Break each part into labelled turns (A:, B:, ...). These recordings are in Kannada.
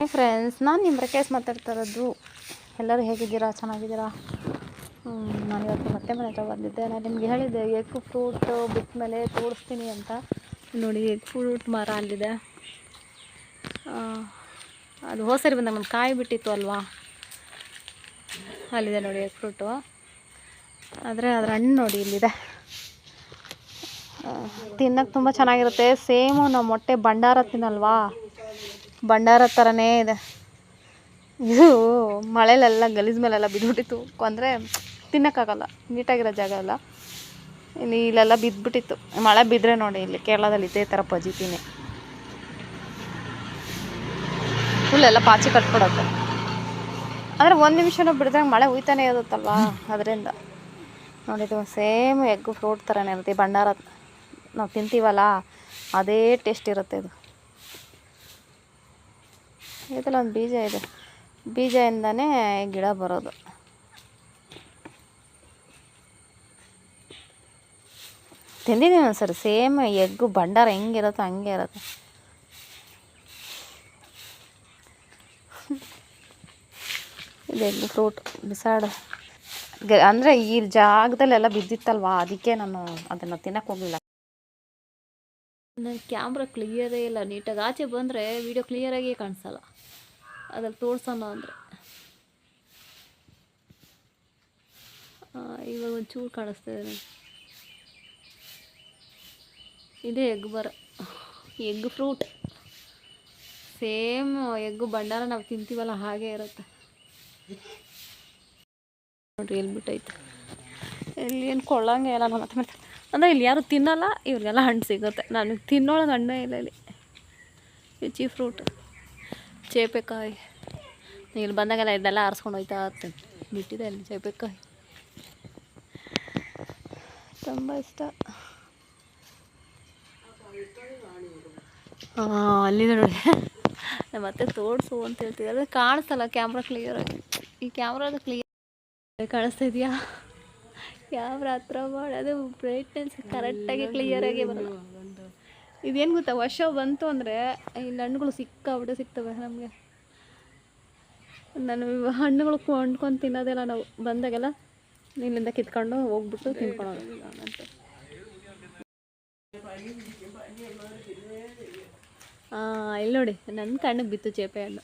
A: ಹಾಯ್ ಫ್ರೆಂಡ್ಸ್ ನಾನು ನಿಮ್ಮ ರಕೇಶ್ ಮಾತಾಡ್ತಾ ಇರೋದು ಎಲ್ಲರೂ ಹೇಗಿದ್ದೀರಾ? ಚೆನ್ನಾಗಿದ್ದೀರಾ? ನಾನು ಇವತ್ತು ಮತ್ತೆ ಮನೆ ಹತ್ರ ಬಂದಿದ್ದೆ. ನಾನು ನಿಮಗೆ ಹೇಳಿದ್ದೆ ಎಗ್ ಫ್ರೂಟ್ ಬಿಟ್ಟ ಮೇಲೆ ತೋರಿಸ್ತೀನಿ ಅಂತ. ನೋಡಿ ಎಗ್ ಫ್ರೂಟ್ ಮರ ಅಲ್ಲಿದೆ. ಅದು ಹೋಸರಿ ಬಂದ ಬಂದಾಗ ನಮ್ಮ ಕಾಯಿ ಬಿಟ್ಟಿತ್ತು ಅಲ್ವಾ? ಅಲ್ಲಿದೆ ನೋಡಿ ಎಗ್ ಫ್ರೂಟು ಆದರೆ ಅದರ ಹಣ್ಣು ನೋಡಿ ಇಲ್ಲಿದೆ. ತಿನ್ನಕ್ಕೆ ತುಂಬ ಚೆನ್ನಾಗಿರುತ್ತೆ. ಸೇಮು ನಮ್ಮ ಮೊಟ್ಟೆ ಭಂಡಾರ ತಿನ್ನಲ್ವಾ? ಭಂಡಾರ ಥರನೇ ಇದೆ. ಇದು ಮಳೆಲೆಲ್ಲ ಗಲೀಜ್ ಮೇಲೆಲ್ಲ ಬಿದ್ದುಬಿಟ್ಟಿತ್ತು. ಅಂದರೆ ತಿನ್ನೋಕ್ಕಾಗಲ್ಲ, ನೀಟಾಗಿರೋ ಜಾಗ ಎಲ್ಲ ಇಲ್ಲಿ ಇಲ್ಲೆಲ್ಲ ಬಿದ್ದುಬಿಟ್ಟಿತ್ತು ಮಳೆ ಬಿದ್ದರೆ ನೋಡಿ ಇಲ್ಲಿ ಕೇರಳದಲ್ಲಿ ಇದೇ ಥರ ಪಜಿತೀನಿ ಫುಲ್ಲೆಲ್ಲ ಪಾಚಿ ಕಟ್ಬಿಡುತ್ತೆ ಅಂದರೆ ಒಂದು ನಿಮಿಷನೂ ಬಿಡಿದ್ರೆ ಮಳೆ ಹುಯ್ತಾನೆ ಇರುತ್ತಲ್ವಾ ಅದರಿಂದ. ನೋಡಿದ್ದು ಸೇಮ್ ಎಗ್ ಫ್ರೂಟ್ ಥರನೇ ಇರುತ್ತೆ ಭಂಡಾರ ನಾವು ತಿಂತೀವಲ್ಲ, ಅದೇ ಟೇಸ್ಟ್ ಇರುತ್ತೆ ಇದು. ಇದರಲ್ಲಿ ಒಂದು ಬೀಜ ಇದೆ. ಬೀಜದಿಂದನೇ ಗಿಡ ಬರೋದು. ತಿಂದಿದ್ದೀನಿ ಒಂದ್ಸರಿ. ಸೇಮ್ ಎಗ್ಗು ಭಂಡಾರ ಹೆಂಗಿರುತ್ತೋ ಹಂಗೆ ಇರುತ್ತೆ. ಇದು ಎಗ್ ಫ್ರೂಟ್, ಬಿಸಾಡು. ಅಂದರೆ ಈ ಜಾಗದಲ್ಲೆಲ್ಲ ಬಿದ್ದಿತ್ತಲ್ವಾ? ಅದಕ್ಕೆ ನಾನು ಅದನ್ನು ತಿನ್ನಕ್ಕೆ ಹೋಗಲಿಲ್ಲ. ನನ್ನ ಕ್ಯಾಮ್ರಾ ಕ್ಲಿಯರೇ ಇಲ್ಲ. ನೀಟಾಗಿ ಆಚೆ ಬಂದರೆ ವೀಡಿಯೋ ಕ್ಲಿಯರಾಗೇ ಕಾಣಿಸಲ್ಲ. ಅದ್ರಲ್ಲಿ ತೋರ್ಸೋಣ ಅಂದರೆ. ಇವಾಗ ಒಂಚೂರು ಕಾಣಿಸ್ತಿದೆ ನನಗೆ ಇದೇ ಎಗ್ ಬರ. ಎಗ್ ಫ್ರೂಟ್ ಸೇಮ್ ಎಗ್ಗು ಭಂಡಾರ ನಾವು ತಿಂತೀವಲ್ಲ, ಹಾಗೆ ಇರುತ್ತೆ. ನೋಡಿ ಎಲ್ಲಿ ಬಿಟ್ಟೈತೆ ಇಲ್ಲಿ ಏನು ಕೊಳ್ಳಂಗೆ ಇಲ್ಲ ನಮ್ಮ ಮತ್ತೆ ಅಂದರೆ ಇಲ್ಲಿ ಯಾರು ತಿನ್ನಲ್ಲ, ಇವ್ರಿಗೆಲ್ಲ ಹಣ್ಣು ಸಿಗುತ್ತೆ. ನನಗೆ ತಿನ್ನೋಳಗೆ ಹಣ್ಣೇ ಇಲ್ಲ ಇಲ್ಲಿ. ರುಚಿ ಫ್ರೂಟ್ ಚೇಪೆಕಾಯಿ. ಇಲ್ಲಿ ಬಂದಾಗೆಲ್ಲ ಇದೆಲ್ಲ ಆರಿಸ್ಕೊಂಡು ಹೋಯ್ತಾ ಬಿಟ್ಟಿದೆ ಅಲ್ಲಿ ಚೇಪೆಕಾಯಿ. ತುಂಬ ಇಷ್ಟ. ಹಾಂ ಅಲ್ಲಿದೆ ನೋಡಿ. ನಮ್ಮ ಮತ್ತೆ ತೋರಿಸು ಅಂತ ಹೇಳ್ತಿದ್ದಾರೆ. ಕಾಣಿಸ್ತಲ್ಲ ಕ್ಯಾಮ್ರಾ ಕ್ಲಿಯರಾಗಿ ಈ ಕ್ಯಾಮ್ರಾದ ಕ್ಲಿಯರ್ ಕಾಣಿಸ್ತಾ ಇದೆಯಾ? ಕ್ಯಾಮ್ರಾ ರಾತ್ರ ಮಾಡಿ ಅದು ಬ್ರೈಟ್ನೆಸ್ ಕರೆಕ್ಟಾಗಿ ಕ್ಲಿಯರಾಗಿ ಬರಲ್ಲ. ಇದೇನು ಗೊತ್ತಾ ವರ್ಷ ಬಂತು ಅಂದರೆ ಈ ಹಣ್ಣುಗಳು ಸಿಕ್ಕಾಬಿಟ್ಟು ಸಿಗ್ತವೆ ನಮಗೆ. ನಾನು ಹಣ್ಣುಗಳು ಕೊಂಡ್ಕೊಂಡು ತಿನ್ನೋದೆಲ್ಲ ನಾವು. ಬಂದಾಗೆಲ್ಲ ಇಲ್ಲಿಂದ ಕಿತ್ಕೊಂಡು ಹೋಗ್ಬಿಟ್ಟು ತಿನ್ಕೊಳ್ಳೋದು. ಹಾಂ ಇಲ್ಲಿ ನೋಡಿ ನನ್ನ ಕಣ್ಣಿಗೆ ಬಿತ್ತು ಚೇಪೆ ಹಣ್ಣು.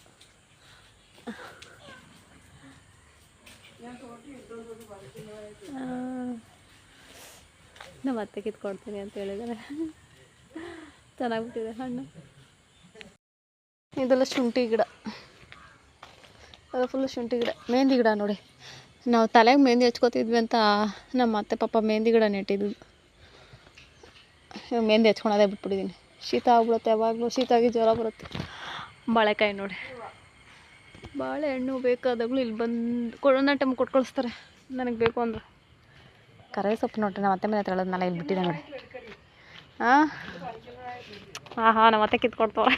A: ನಮ್ಮ ಅತ್ತೆ ಕಿತ್ಕೊಡ್ತೀನಿ ಅಂತ ಹೇಳಿದ್ದಾರೆ ಚೆನ್ನಾಗ್ಬಿಟ್ಟಿದೆ ಹಣ್ಣು. ಇದೆಲ್ಲ ಶುಂಠಿ ಗಿಡ. ಅದು ಫುಲ್ಲು ಶುಂಠಿ ಗಿಡ. ಮೆಹಂದಿ ಗಿಡ ನೋಡಿ. ನಾವು ತಲೆಗೆ ಮೆಹಂದಿ ಹಚ್ಕೋತಿದ್ವಿ ಅಂತ ನಮ್ಮ ಅತ್ತೆ ಪಾಪ ಮೆಹಂದಿ ಗಿಡ ನೆಟ್ಟಿದ್ವಿ ಮೆಹಂದಿ ಹಚ್ಕೊಳೋದೇ ಬಿಟ್ಬಿಟ್ಟಿದ್ದೀನಿ ಶೀತ ಆಗ್ಬಿಡುತ್ತೆ ಯಾವಾಗಲೂ ಶೀತ ಆಗಿ ಜ್ವರ ಬರುತ್ತೆ. ಬಾಳೆಕಾಯಿ ನೋಡಿ. ಬಾಳೆಹಣ್ಣು ಬೇಕಾದಾಗಲೂ ಇಲ್ಲಿ ಬಂದು ಕೊರೋನಾ ಟೈಮ್ ಕೊಟ್ಟು ಕಳಿಸ್ತಾರೆ ನನಗೆ ಬೇಕು ಅಂದ್ರೆ. ಕರೆ ಸೊಪ್ಪು ನೋಡ್ರಿ ನಮ್ಮ ಅತ್ತೆ ಮನೆ ಹತ್ರ ಹೇಳೋದ್ನಲ್ಲ ಇಲ್ಲಿ ಬಿಟ್ಟಿದೆ ನೋಡಿ. ಹಾಂ ಹಾಂ ಹಾಂ ನಮ್ಮ ಅತ್ತೆ ಕಿತ್ಕೊಡ್ತವ್ರೆ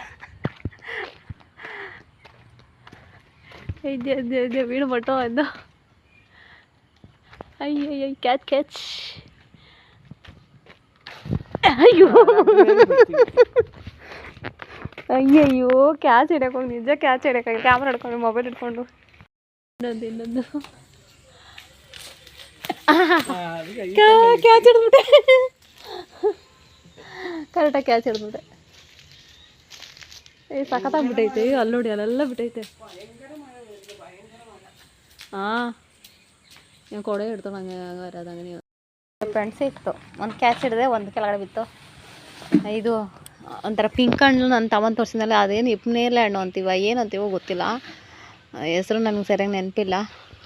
A: ಇದೆ ಇದೆ ಇದೆ ವೀಡು ಬಟ್ಟೋ ಕ್ಯಾಚ್ ಕ್ಯಾಚ್. ಅಯ್ಯೋ. ಅಯ್ಯಯ್ಯೋ, ಕ್ಯಾಚ್ ಹಿಡಿಯೋಕೆ ನಿಜ ಕ್ಯಾಚ್ ಹಿಡಿಯೋಕೆ ಕ್ಯಾಮ್ರಾ ಹಿಡ್ಕೊಂಡು, ಮೊಬೈಲ್ ಹಿಡ್ಕೊಂಡು. ಇನ್ನೊಂದು ಇನ್ನೊಂದು. ಕ್ಯಾಚ್ ಹಿಡಿದ್ಬಿಟ್ಟೆ. ಕರೆಕ್ಟಾಗಿ ಕ್ಯಾಚ್ ಹಿಡಿದ್ಬಿಟ್ಟೆ. ಏ ಸಖತ್ತಾಗ್ಬಿಟ್ಟೈತೆ ಅಲ್ಲಿ ನೋಡಿ, ಅಲ್ಲೆಲ್ಲ ಬಿಟ್ಟೈತೆ. ಹಾಂ ನೀವು ಕೊಡೆ ಹಿಡ್ತಾನೆ ಹಂಗೆ ಹಂಗಾರೆ ನೀವು. ಫ್ರೆಂಡ್ಸ್ ಇತ್ತು. ಒಂದು ಕ್ಯಾಚ್ ಹಿಡಿದೆ, ಒಂದು ಕೆಳಗಡೆ ಬಿತ್ತು. ಇದು, ಒಂಥರ ಪಿಂಕ್ ಹಣ್ಣು ನನ್ನ ತಮ್ಮನ ತೋರಿಸಿದ್ನಲ್ಲ, ಅದೇನು ಇಪ್ನೇರ್ಲೆ ಹಣ್ಣು ಅಂತೀವ ಏನು ಅಂತೀವೋ ಗೊತ್ತಿಲ್ಲ. ಹೆಸರು ನನಗೆ ಸರಿಯಾಗಿ ನೆನಪಿಲ್ಲ.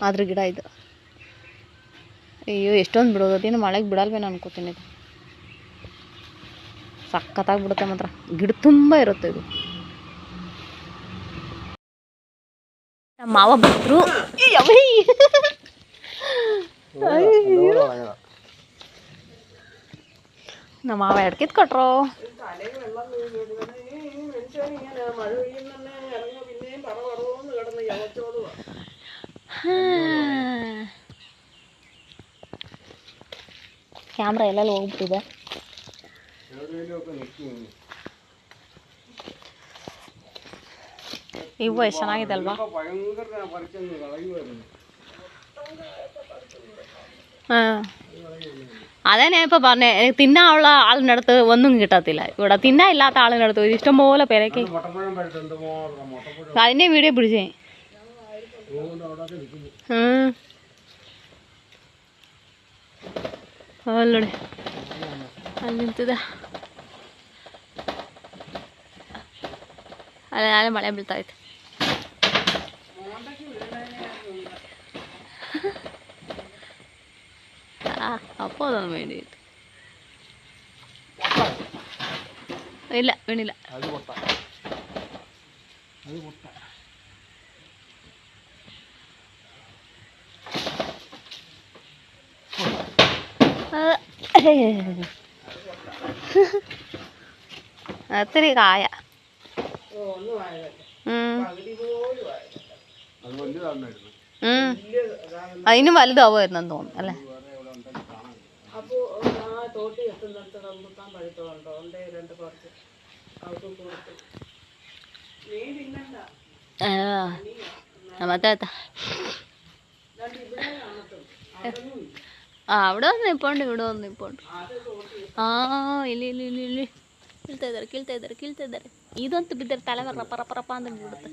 A: ಅದ್ರ ಗಿಡ ಇದು. ಅಯ್ಯೋ ಎಷ್ಟೊಂದು ಬಿಡೋದು. ಅದೇನು ಮಳೆಗೆ ಬಿಡಲ್ವೇನೋ ಅನ್ಕೋತೀನಿ ಇದು. ಸಖತ್ತಾಗಿ ಬಿಡುತ್ತೆ ಮಾತ್ರ. ಗಿಡ ತುಂಬ ಇರುತ್ತೆ ಇದು. ನಮ್ಮ ಮಾವ ಬಂದರು. ನಮ್ಮ ಮಾವ ಎರಡು ಕಿತ್ಕೊಟ್ರು ಕ್ಯಾಮ್ರಾ ಎಲ್ಲೆಲ್ಲ ಹೋಗ್ಬಿಟ್ಟಿದೆ ಇವು ಎಷ್ಟು ಚೆನ್ನಾಗಿದೆ ಅಲ್ವಾ ಹಾಂ അതന്നെ ഇപ്പൊ പറഞ്ഞേ തിന്നാനുള്ള ആൾ നടത്ത് ഒന്നും കിട്ടത്തില്ല ഇവിടെ തിന്നാ ഇല്ലാത്ത ആൾ നടത്തു ഇത് ഇഷ്ടംപോലെ പേരൊക്കെ അതിന്റെ വീഡിയോ പിടിച്ചേ ഉം. ಅಲ್ಲೋಡಿ ಅಲ್ಲಿ ನಿಂತಿದೆ ಅಲ್ಲಿ ನಾಳೆ ಮಳೆ ಬೀಳ್ತಾ ಐತೆ ആ അപ്പോൾ അതൊന്നും വേണ്ടിയിട്ട് ഇല്ല വീണില്ല ഒത്തിരി കായ. അതിനും വലുതാവുമായിരുന്നു തോന്നുന്നു അല്ലേ? നമ്മ ആ അവിടെ വന്ന് നിപ്പോണ്ട് ഇവിടെ വന്ന് നിപ്പോണ്ട്. ആ ഇല്ല ഇല്ല ഇല്ല ഇല്ല. കിൽത്തെതർ കിൽത്തെതർ കിൽത്തെതർ ഇതൊന്ന് ബിദ്ദർ തല പറ പറ പറപ്പാന്ന് കൊടുത്ത്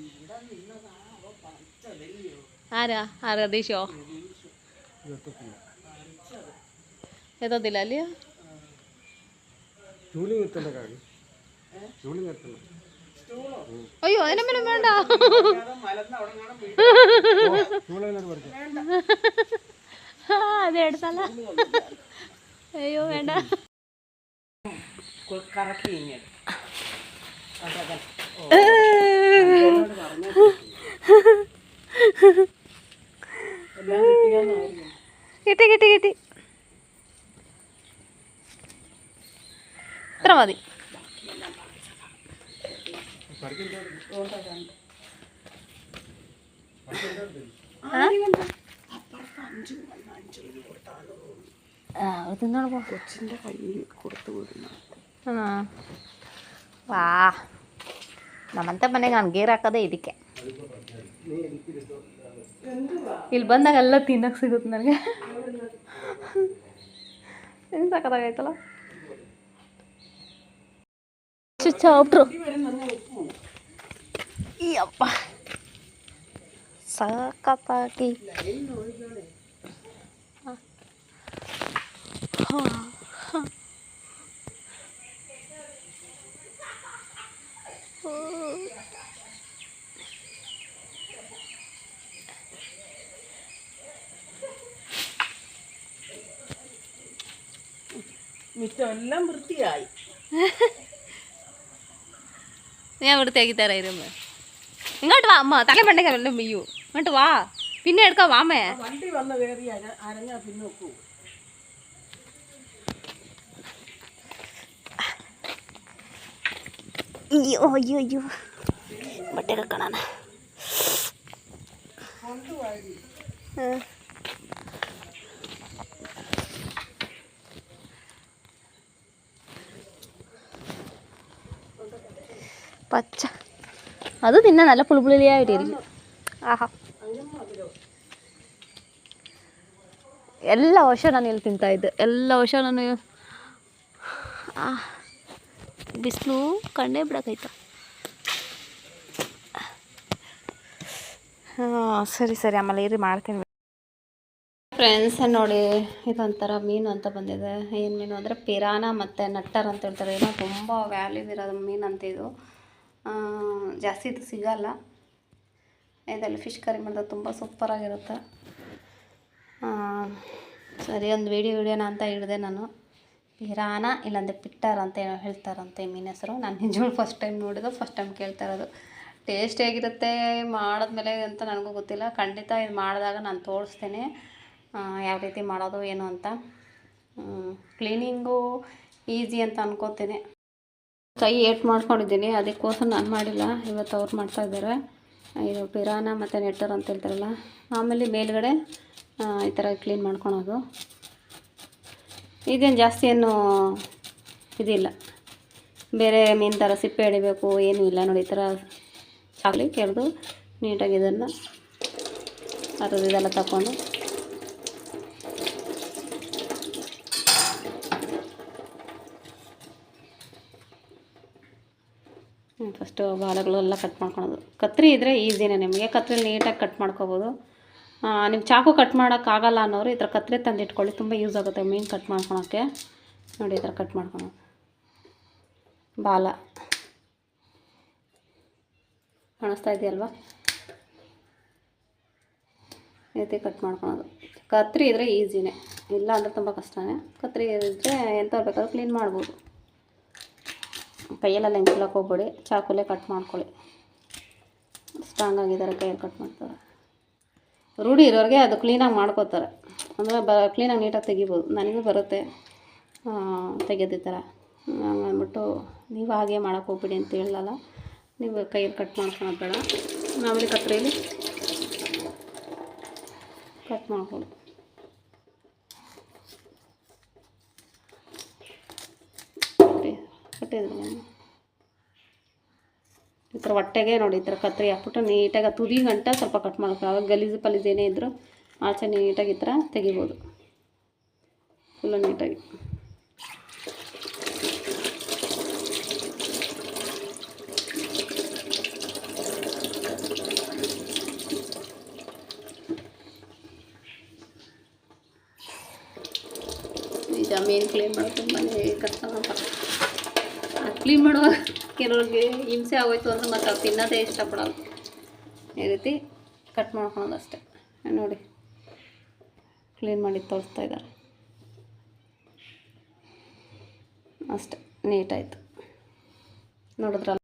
A: ആരാ? ആരാ ദീശോ എത്തത്തില്ല അല്ലയോ? അയ്യോ അതിനമ്മനും വേണ്ട. അത് എടുത്തല്ല അയ്യോ വേണ്ട. കിട്ടി കിട്ടി കിട്ടി. ഇത്ര മതി. ആ? ആ അത് തിന്നോളൂ പോ
B: കൊച്ചിൻ്റെ കയ്യിൽ കൊടുത്തു വിടുന്നു
A: ಆ. ವಾ ನಮ್ಮಂತ ಮನೆಗೆ ನಾನು ಗೇರ್ ಹಾಕೋದೇ ಇದಕ್ಕೆ ಇಲ್ಲಿ ಬಂದಾಗ ಎಲ್ಲ ತಿನ್ನಕ್ಕೆ ಸಿಗುತ್ತೆ ನನಗೆ ಏನು ಸಾಕತ್ತಾಗೈತಲ್ಲ ಚಾಪ್ಟ್ರು ಈ ಅಪ್ಪ സാക്കപ്പാക്കി.
B: മിറ്റെല്ലാം വൃത്തിയായി.
A: ഞാൻ വൃത്തിയാക്കി തരായിരുന്നു ഇങ്ങോട്ട് വാ അമ്മ. തല പണ്ടെങ്കിലും വീയൂ ഇങ്ങോട്ട് വാ. പിന്നെ എടുക്കാം വാമേ
B: വണ്ടി വന്ന് കയറി അരഞ്ഞാ പിന്നെ ഒക്കൂ.
A: അയ്യോ അയ്യോ അയ്യോ. ബട്ട വെക്കണ പച്ച. അത് തിന്നാൻ നല്ല പുളിപുളിയായിട്ടിരിക്കും. ആഹാ. ಎಲ್ಲ ವರ್ಷ ನಾನು ಇಲ್ಲಿ ತಿಂತಾ ಇದ್ದೆ. ಎಲ್ಲ ವರ್ಷ ನಾನು ಬಿಸಿಲು ಕಣ್ಣೇ ಬಿಡೋಕೈತ ಹಾಂ ಸರಿ ಸರಿ. ಆಮೇಲೆ ಇರಿ ಮಾಡ್ತೀನಿ. ಫ್ರೆಂಡ್ಸ್ ನೋಡಿ ಇದೊಂಥರ ಮೀನು ಅಂತ ಬಂದಿದೆ. ಏನು ಮೀನು ಅಂದರೆ ಪಿರಾನ ಮತ್ತು ನಟ್ಟರ್ ಅಂತ ಹೇಳ್ತಾರೆ. ಏನೋ ತುಂಬ ವ್ಯಾಲ್ಯೂ ಇರೋದು ಮೀನು ಅಂತ ಇದು. ಆ, ಜಾಸ್ತಿ ಇದು ಸಿಗಲ್ಲ. ಇದರಲ್ಲಿ ಫಿಶ್ ಕರಿ ಮಾಡಿದ್ರೆ ತುಂಬ ಸೂಪರಾಗಿರುತ್ತೆ ಸರಿ, ಒಂದು ವೀಡಿಯೋ ವಿಡಿಯೋನ ಅಂತ ಹಿಡಿದೆ ನಾನು. ಪಿರಾನ ಇಲ್ಲಾಂದರೆ ಪಿಟ್ಟರ್ ಅಂತ ಹೇಳ್ತಾರಂತೆ ಮೀನ ಹೆಸರು. ನಾನು ನಿಜವಾಗ್ಲೂ ಫಸ್ಟ್ ಟೈಮ್ ನೋಡಿದ್ದು ಫಸ್ಟ್ ಟೈಮ್ ಕೇಳ್ತಾ ಇರೋದು. ಟೇಸ್ಟ್ ಹೇಗಿರುತ್ತೆ, ಮಾಡಿದ್ಮೇಲೆ ಅಂತ ನನಗೂ ಗೊತ್ತಿಲ್ಲ. ಖಂಡಿತ ಇದು ಮಾಡಿದಾಗ ನಾನು ತೋರಿಸ್ತೇನೆ. ಯಾವ ರೀತಿ ಮಾಡೋದು, ಏನು ಅಂತ. ಕ್ಲೀನಿಂಗು ಈಸಿ ಅಂತ ಅನ್ಕೋತೇನೆ. ಕೈ ಏಟ್ ಮಾಡ್ಕೊಂಡಿದ್ದೀನಿ, ಅದಕ್ಕೋಸ್ಕರ ನಾನು ಮಾಡಿಲ್ಲ. ಇವತ್ತು ಅವ್ರು ಮಾಡ್ತಾ ಇದ್ದಾರೆ. ಇದು ಪಿರಾನ ಮತ್ತು ನೆಟ್ಟರ್ ಅಂತ ಹೇಳ್ತಾರಲ್ಲ, ಆಮೇಲೆ ಮೇಲ್ಗಡೆ ಈ ಥರ ಕ್ಲೀನ್ ಮಾಡ್ಕೊಳೋದು. ಇದೇನು ಜಾಸ್ತಿ ಏನು ಇದಿಲ್ಲ. ಬೇರೆ ಮೀನು ಥರ ಸಿಪ್ಪೆ ಹಿಡಿಬೇಕು ಏನೂ ಇಲ್ಲ ನೋಡಿ, ಈ ಥರ ಚಾಕ್ಲಿ ಕೆರೆದು ನೀಟಾಗಿ ಇದನ್ನು ಅದರದ್ದು ಇದೆಲ್ಲ ತಗೊಂಡು ಫಸ್ಟು ಬಾಲಗಳೆಲ್ಲ ಕಟ್ ಮಾಡ್ಕೊಳೋದು. ಕತ್ರಿ ಇದ್ದರೆ ಈಸಿನೇ ನಿಮಗೆ. ಕತ್ರಿ ನೀಟಾಗಿ ಕಟ್ ಮಾಡ್ಕೊಬೋದು. ನಿಮ್ಮ ಚಾಕು ಕಟ್ ಮಾಡೋಕ್ಕಾಗಲ್ಲ ಅನ್ನೋರು ಈ ಥರ ಕತ್ರಿ ತಂದು ಇಟ್ಕೊಳ್ಳಿ ತುಂಬ ಯೂಸ್ ಆಗುತ್ತೆ ಮೀನು ಕಟ್ ಮಾಡ್ಕೊಳೋಕ್ಕೆ. ನೋಡಿ ಈ ಥರ ಕಟ್ ಮಾಡ್ಕೊಳೋದು ಬಾಲ. ಕಾಣಿಸ್ತಾ ಇದೆಯಲ್ವಾ? ಈ ರೀತಿ ಕಟ್ ಮಾಡ್ಕೊಳೋದು. ಕತ್ರಿ ಇದ್ದರೆ ಈಸಿನೇ ಇಲ್ಲ ಅಂದರೆ ತುಂಬ ಕಷ್ಟನೇ. ಕತ್ರಿ ಇದ್ದರೆ ಎಂಥವ್ರು ಬೇಕಾದ್ರೂ ಕ್ಲೀನ್ ಮಾಡ್ಬೋದು. ಕೈಯಲ್ಲೆಲ್ಲ ಹೆಂಚ್ಲಕ್ಕೆ ಹೋಗ್ಬೇಡಿ ಚಾಕುಲೇ ಕಟ್ ಮಾಡ್ಕೊಳ್ಳಿ. ಸ್ಟ್ರಾಂಗ್ ಆಗಿದ್ದಾರೆ ಕೈಯಲ್ಲಿ ಕಟ್ ಮಾಡ್ತಾರೆ. ರೂಢಿ ಇರೋರಿಗೆ ಅದು ಕ್ಲೀನಾಗಿ ಮಾಡ್ಕೋತಾರೆ. ಅಂದರೆ ಬ ಕ್ಲೀನಾಗಿ ನೀಟಾಗಿ ತೆಗಿಬೋದು. ನನಗೂ ಬರುತ್ತೆ. ಅಂದ್ಬಿಟ್ಟು ಈ ಥರ ಹಂಗಂದ್ಬಿಟ್ಟು ನೀವು ಹಾಗೆ ಮಾಡೋಕ್ಕೆ ಹೋಗ್ಬಿಡಿ ಅಂತ ಹೇಳಲ್ಲ. ನೀವು ಕೈಯಲ್ಲಿ ಕಟ್ ಮಾಡ್ಕೊಳೋದು ಬೇಡ. ಆಮೇಲೆ ಕತ್ರಿಯಲ್ಲಿ ಕಟ್ ಮಾಡ್ಕೊಳ್ಳಿ ಕಟ್ಟಿ ಕಟ್ಟಿದ್ರಿ ಈ ಥರ ಹೊಟ್ಟೆಗೆ ನೋಡಿ, ಈ ಥರ ಕತ್ತರಿ ಹಾಕ್ಬಿಟ್ಟು ನೀಟಾಗಿ ತುದಿ ಗಂಟ ಸ್ವಲ್ಪ ಕಟ್ ಮಾಡ್ಬೇಕು. ಆವಾಗ ಗಲೀಜು ಪಲೀಜು ಏನೇ ಇದ್ದರೂ ಆಚೆ ನೀಟಾಗಿ ಈ ಥರ ತೆಗಿಬೋದು. ಫುಲ್ಲು ನೀಟಾಗಿ. ಜಮೀನು ಮೀನು ಕ್ಲೀನ್ ಮಾಡೋದು ತುಂಬಾ ಕಷ್ಟ ಕ್ಲೀನ್ ಮಾಡುವಾಗ ಕೆಲವ್ರಿಗೆ ಹಿಂಸೆ ಆಗೋಯ್ತು ಅಂದ್ರೆ ಮತ್ತೆ ಅವ್ರು ತಿನ್ನೋದೇ ಇಷ್ಟಪಡಲ್ಲ ಈ ರೀತಿ ಕಟ್ ಮಾಡ್ಕೊಳೋದು ಅಷ್ಟೇ. ನೋಡಿ ಕ್ಲೀನ್ ಮಾಡಿ ತೋರಿಸ್ತಾ ಇದ್ದಾರೆ. ಅಷ್ಟೆ ನೀಟಾಯಿತು ನೋಡಿದ್ರಲ್ಲ?